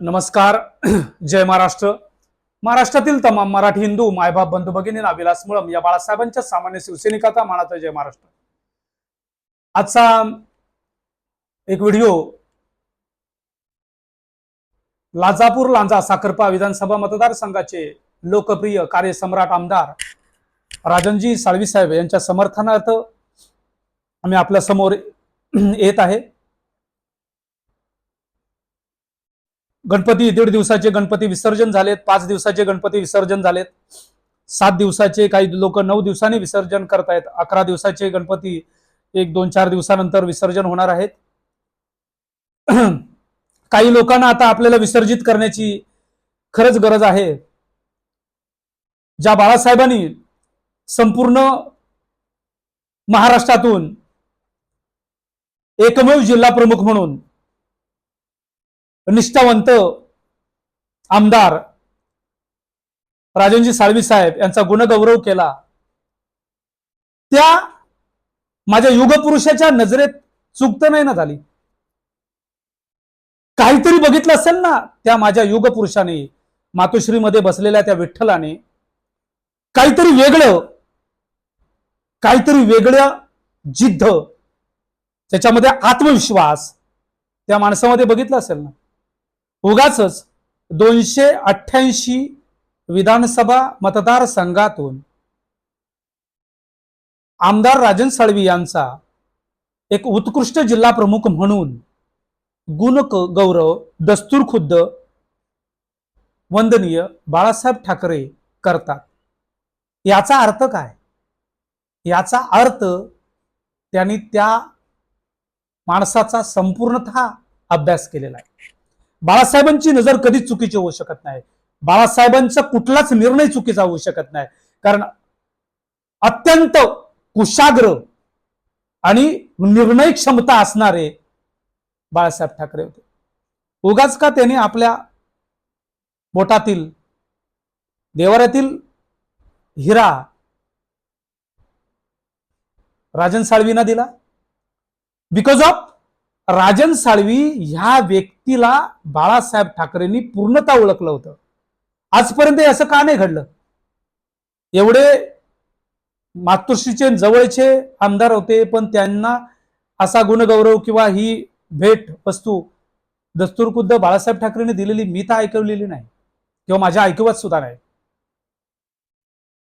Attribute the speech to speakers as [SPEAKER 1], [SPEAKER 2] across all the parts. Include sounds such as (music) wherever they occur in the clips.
[SPEAKER 1] नमस्कार. (clears throat) जय महाराष्ट्र. महाराष्ट्रातील तमाम मराठी हिंदू मायबाप बंधू भगिनींना विलास मुळम या बाळासाहेबांच्या सामान्य शिवसैनिकाचा मानाचा जय महाराष्ट्र. आजचा एक व्हिडिओ लाजापूर लांजा साखरपा विधानसभा मतदारसंघाचे लोकप्रिय कार्यसम्राट आमदार राजनजी साळवी साहेब यांच्या समर्थनार्थ आम्ही आपल्यासमोर येत आहे. गणपती दीड दिवसाचे गणपती विसर्जन झालेत पाच दिवसाचे गणपती विसर्जन झालेत. सात दिवसाचे काही लोक नऊ दिवसांनी विसर्जन करतायत. अकरा दिवसाचे गणपती एक दोन चार दिवसानंतर विसर्जन होणार आहेत. (clears throat) काही लोकांना आता आपल्याला विसर्जित करण्याची खरंच गरज आहे. ज्या बाळासाहेबांनी संपूर्ण महाराष्ट्रातून एकमेव जिल्हा प्रमुख म्हणून निष्ठावंत आमदार राजनजी साळवी साहेब यांचा गुणगौरव केला. त्या माझ्या युगपुरुषाच्या नजरेत चूक नाही ना झाली. काहीतरी बघितलं असेल ना त्या माझ्या युगपुरुषाने मातोश्रीमध्ये बसलेल्या त्या विठ्ठलाने काहीतरी वेगळं काहीतरी वेगळं जिद्द त्याच्यामध्ये आत्मविश्वास त्या माणसामध्ये बघितलं असेल ना? उगाच दोनशे अठ्ठ्याऐंशी विधानसभा मतदारसंघातून आमदार राजन साळवी यांचा एक उत्कृष्ट जिल्हा प्रमुख म्हणून गुण गौरव दस्तूर खुद्द वंदनीय बाळासाहेब ठाकरे करतात. याचा अर्थ काय? याचा अर्थ त्यांनी त्या माणसाचा संपूर्णतः अभ्यास केलेला आहे. बाळासाहेबांची नजर कधीच चुकीची होऊ शकत नाही. बाळासाहेबांचा कुठलाच निर्णय चुकीचा होऊ शकत नाही. कारण अत्यंत कुशाग्र आणि निर्णय क्षमता असणारे बाळासाहेब ठाकरे होते. उगाच का त्यांनी आपल्या बोटातील देवाऱ्यातील हिरा राजन साळवींना दिला? बिकॉज ऑफ राजन साळवी ह्या व्यक्तीला बाळासाहेब ठाकरेंनी पूर्णतः ओळखलं होतं. आजपर्यंत असं का नाही घडलं? एवढे मातोश्रीचे जवळचे आमदार होते पण त्यांना असा गुणगौरव किंवा ही भेट वस्तू दस्तूरखुद्द बाळासाहेब ठाकरेंनी दिलेली मी तर ऐकवलेली नाही. किंवा माझ्या ऐकवत सुद्धा नाही.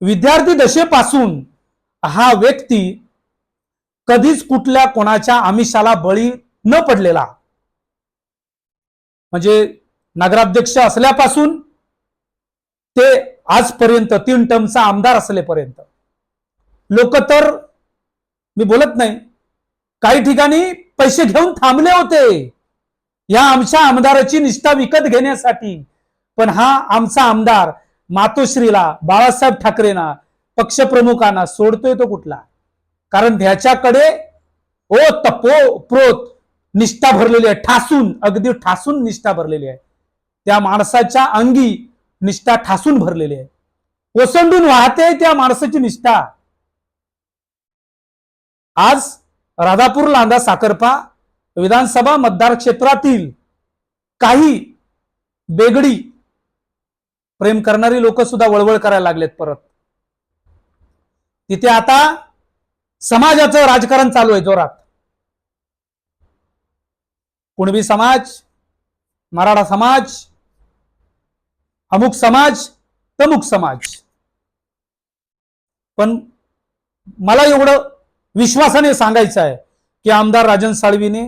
[SPEAKER 1] विद्यार्थी दशेपासून हा व्यक्ती कधीच कुठल्या कोणाच्या आमिषाला बळी न पडलेला. म्हणजे नगराध्यक्ष असल्यापासून ते आजपर्यंत तीन टर्मचा आमदार असलेपर्यंत. लोक तर मी बोलत नाही काही ठिकाणी पैसे घेऊन थांबले होते. या आमच्या आमदाराची निष्ठा विकत घेण्यासाठी. पण हा आमचा आमदार मातोश्रीला बाळासाहेब ठाकरेंना पक्षप्रमुखांना सोडतोय तो कुठला? कारण ह्याच्याकडे ओ तपो प्रोत निष्ठा भरलेली आहे. ठासून अगदी ठासून निष्ठा भरलेली आहे. त्या माणसाच्या अंगी निष्ठा ठासून भरलेली आहे. ओसंडून वाहते त्या माणसाची निष्ठा. आज राधापूर लांदा साखरपा विधानसभा मतदार क्षेत्रातील काही बेगडी प्रेम करणारी लोक सुद्धा वळवळ करायला लागलेत परत. तिथे आता समाजाचं राजकारण चालू आहे जोरात. कुणबी समाज मराठा समाज अमुक समाज तमुक समाज. पण मला एवढं विश्वासाने सांगायचं आहे की आमदार राजन साळवीने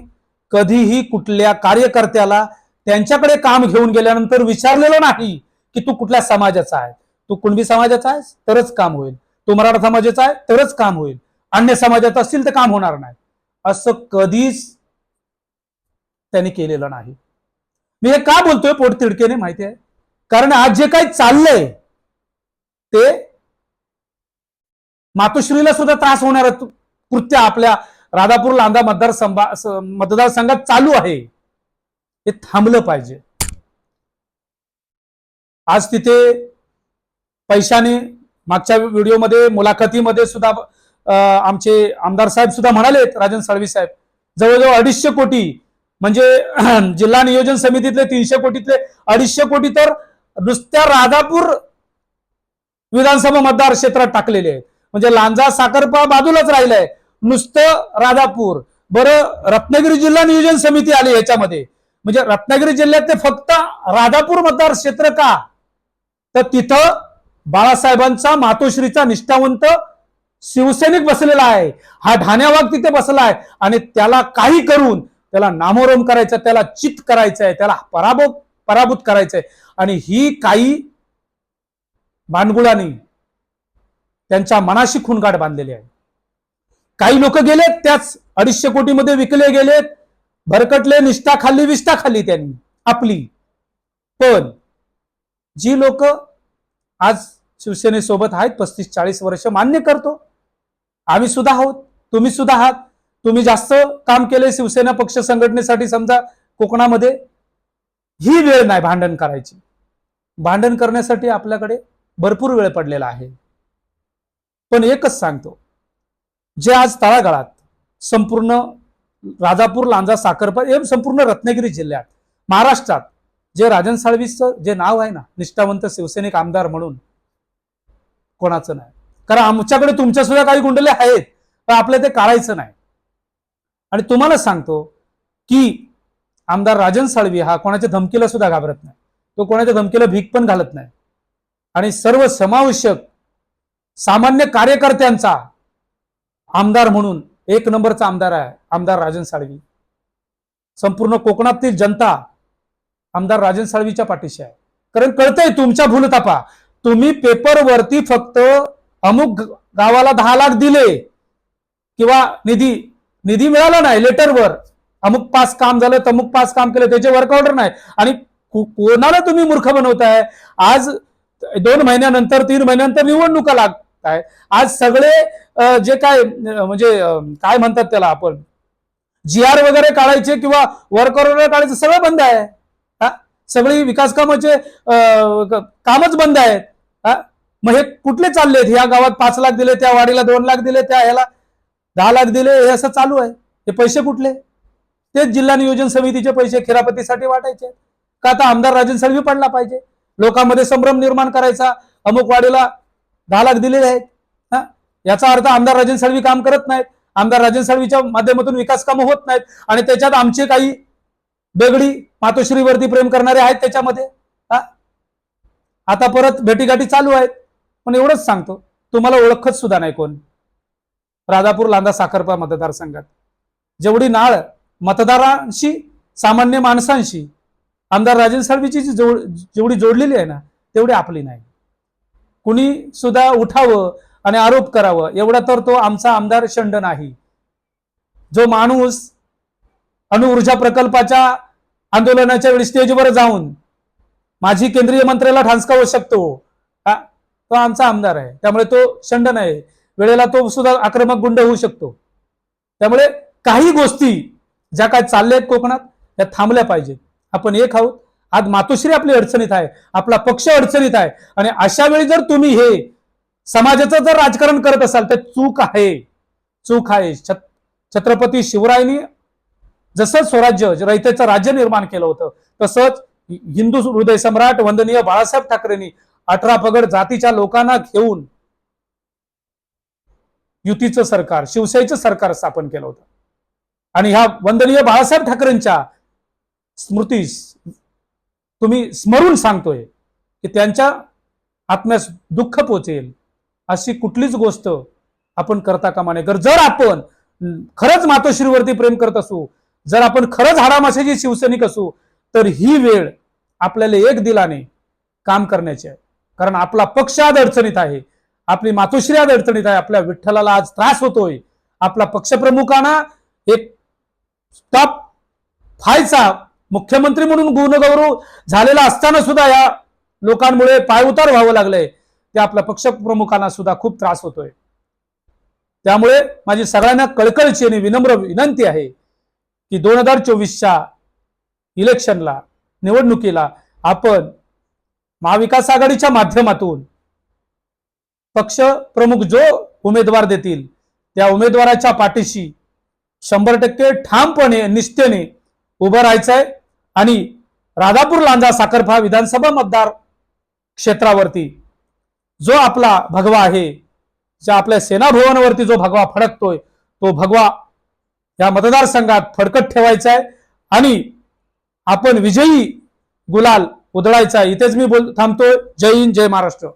[SPEAKER 1] कधीही कुठल्या कार्यकर्त्याला त्यांच्याकडे काम घेऊन गेल्यानंतर विचारलेलं नाही की तू कुठल्या समाजाचा आहे. तू कुणबी समाजाचा आहेस? तरच काम होईल. तू मराठा समाजाचा आहे? तरच काम होईल. अन्य समाजात असतील तर काम होणार नाही. असं कधीच त्यांनी केलेलं नाही. मी हे का बोलतोय पोटतिडकेने माहिती आहे? कारण आज जे काही चाललंय ते मातोश्रीला सुद्धा त्रास होणार कृत्य आपल्या राधापूर लांदा मतदार संभा- मतदारसंघात चालू आहे. हे थांबलं पाहिजे. आज तिथे पैशाने मागच्या व्हिडिओमध्ये मुलाखतीमध्ये सुद्धा आमचे आमदार साहेब सुद्धा म्हणालेत राजन साळवी साहेब जवळजवळ अडीचशे कोटी म्हणजे (clears throat) जिल्हा नियोजन समितीतले तीनशे कोटीतले अडीचशे कोटी तर नुसत्या राधापूर विधानसभा मतदार क्षेत्रात टाकलेले आहेत. म्हणजे लांजा साखरपा बाजूलाच राहिलंय. नुसतं राधापूर. बरं रत्नागिरी जिल्हा नियोजन समिती आली याच्यामध्ये. म्हणजे रत्नागिरी जिल्ह्यात ते फक्त राधापूर मतदार क्षेत्र का? तर तिथं बाळासाहेबांचा मातोश्रीचा निष्ठावंत शिवसैनिक बसलेला आहे. हा ढाण्यावाग तिथे बसला आहे आणि त्याला काही करून त्याला नामोरम करायचं त्याला चित करायचं आहे त्याला पराभव पराभूत करायचंय. आणि ही काही भांडगुळांनी त्यांच्या मनाशी खूनगाठ बांधलेली आहे. काही लोक गेलेत त्याच अडीचशे कोटीमध्ये विकले गेलेत. भरकटले निष्ठा खाल्ली विष्ठा खाल्ली त्यांनी आपली. पण जी लोक आज शिवसेनेसोबत आहेत पस्तीस चाळीस वर्ष मान्य करतो. आम्ही सुद्धा आहोत तुम्ही सुद्धा आहात. तुम्ही जास्त काम केले शिवसेना पक्ष संघटनेसाठी समजा कोकणामध्ये ही वेळ नाही भांडण करायची. भांडण करण्यासाठी आपल्याकडे भरपूर वेळ पडलेला आहे. पण एकच सांगतो जे आज तळागाळात संपूर्ण राजापूर लांजा साखरपा हे संपूर्ण रत्नागिरी जिल्ह्यात महाराष्ट्रात जे राजन साळवीचं जे नाव आहे ना निष्ठावंत शिवसैनिक आमदार म्हणून कोणाचं नाही. कारण आमच्याकडे तुमच्या सुद्धा काही गुंडले आहेत पण आपल्या ते काढायचं नाही. आणि तुम्हाला सांगतो की आमदार राजन साळवी हा कोणाच्या धमकीला सुद्धा घाबरत नाही. तो कोणाच्या धमकीला भीक पण घालत नाही. आणि सर्व समावेशक सामान्य कार्यकर्त्यांचा आमदार म्हणून एक नंबरचा आमदार आहे आमदार राजन साळवी. संपूर्ण कोकणातील जनता आमदार राजन साळवीच्या पाठीशी आहे. कारण कळतंय तुमच्या भूलतापा तुम्ही पेपरवरती फक्त अमुक गावाला दहा लाख दिले किंवा निधी निधी मिळाला नाही लेटरवर अमुक पास काम झालं तमुक पास काम केलं त्याचे वर्क ऑर्डर नाही. आणि कोणाला तुम्ही मूर्ख बनवताय? आज दोन महिन्यानंतर तीन महिन्यानंतर निवडणुका लागत आहे आज सगळे जे काय म्हणजे काय म्हणतात त्याला आपण? जी आर वगैरे काढायचे किंवा वर्क ऑर्डर काढायचे सगळं बंद आहे. हा? सगळी विकास कामाचे कामच बंद आहेत. हा? मग हे कुठले चाललेत? ह्या गावात पाच लाख दिले त्या वाडीला दोन लाख दिले त्या ह्याला दहा लाख दिले हे असं चालू आहे. हे पैसे कुठले? तेच जिल्हा नियोजन समितीचे पैसे खिरापतीसाठी वाटायचे. का आता आमदार राजन सळवी पडला पाहिजे? लोकांमध्ये संभ्रम निर्माण करायचा. अमुक वाडीला दहा लाख दिलेले आहेत. हा? याचा अर्थ आमदार राजन सळवी काम करत नाहीत. आमदार राजन सळवीच्या माध्यमातून विकास कामं होत नाहीत. आणि त्याच्यात आमचे काही बेगडी मातोश्रीवरती प्रेम करणारे आहेत त्याच्यामध्ये. हा? आता परत भेटीगाठी चालू आहेत. पण एवढंच सांगतो. तुम्हाला ओळखत सुद्धा नाही कोण. राधापूर लांदा साखरपा मतदारसंघात. जेवढी नाळ मतदारांशी सामान्य माणसांशी आमदार राजन साळवीची जी जोड जेवढी जोडलेली आहे ना तेवढी आपली नाही. कुणी सुद्धा उठावं आणि आरोप करावं एवढा तर तो आमचा आमदार शंड नाही. जो माणूस अणुऊर्जा प्रकल्पाच्या आंदोलनाच्या वेळी स्टेजवर जाऊन माझी केंद्रीय मंत्र्याला ठासकावू शकतो हा? तो आमचा आमदार आहे. त्यामुळे तो शंड नाही. वेळेला तो सुद्धा आक्रमक गुंड होऊ शकतो. त्यामुळे काही गोष्टी ज्या काय चालल्या आहेत कोकणात त्या थांबल्या पाहिजेत. आपण एक आहोत. आज मातोश्री आपली अडचणीत आहे. आपला पक्ष अडचणीत आहे. आणि अशा वेळी जर तुम्ही हे समाजाचं जर राजकारण करत असाल तर चूक आहे. चूक आहे. छत्रपती शिवरायांनी जसं स्वराज्य रयतेचं राज्य निर्माण केलं होतं तसंच हिंदू हृदय सम्राट वंदनीय बाळासाहेब ठाकरेंनी अठरा पगड जातीच्या लोकांना घेऊन युतीचं सरकार शिवसेनेचं सरकार स्थापन केलं होतं. आणि ह्या वंदनीय बाळासाहेब ठाकरेंच्या स्मृतीस तुम्ही स्मरून सांगतोय की त्यांच्या आत्म्यास दुःख पोचेल अशी कुठलीच गोष्ट आपण करता कामा नये. जर जर आपण खरंच मातोश्रीवरती प्रेम करत असू जर आपण खरंच हाडामाशाची शिवसैनिक असू तर ही वेळ आपल्याला एक दिलाने काम करण्याची आहे. कारण आपला पक्ष आज अडचणीत आहे. आपली मातोश्री आज अडचणीत आहे. आपल्या विठ्ठलाला आज त्रास होतोय. आपला पक्षप्रमुखांना एक टॉप फायचा मुख्यमंत्री म्हणून गुणगौरव झालेला असताना सुद्धा या लोकांमुळे पायउतार व्हावं लागलंय. ते आपल्या पक्षप्रमुखांना सुद्धा खूप त्रास होतोय. त्यामुळे माझी सगळ्यांना कळकळची आणि विनम्र विनंती आहे की दोन हजार चोवीसच्या इलेक्शनला निवडणुकीला आपण महाविकास आघाडीच्या माध्यमातून पक्ष प्रमुख जो उमेदवार देतील त्या उमेदवाराच्या पाठीशी शंभर टक्के ठामपणे निष्ठेने उभं राहायचंय आणि राधापूर लांजा साखरफा विधानसभा मतदार क्षेत्रावरती जो आपला भगवा आहे ज्या आपल्या सेनाभवनावरती जो भगवा फडकतोय तो भगवा या मतदारसंघात फडकत ठेवायचा आहे आणि आपण विजयी गुलाल उधळायचा इथेच मी बोल थांबतोय. जय हिंद जय महाराष्ट्र.